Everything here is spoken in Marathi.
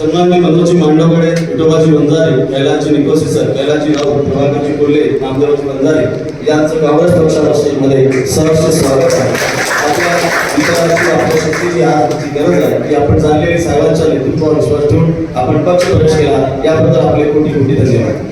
सन्माननीय मनोजी मांडवकडे विठोबाजी वंजारे कैलाची निकोसी सर कैलाची राऊत प्रभाकरजी कोल्हे नामदेवजी वंजारे यांचं काँग्रेस पक्षामध्ये सहर्ष स्वागत आहे. आपल्या विचाराची आपल्या शक्तीची आजची गरज आहे की आपण चाललेली साहेबांच्या नेतृत्वावर विश्वास ठेवून आपण पक्ष प्रवेश केला. याबद्दल आपले कोटी कोटी धन्यवाद.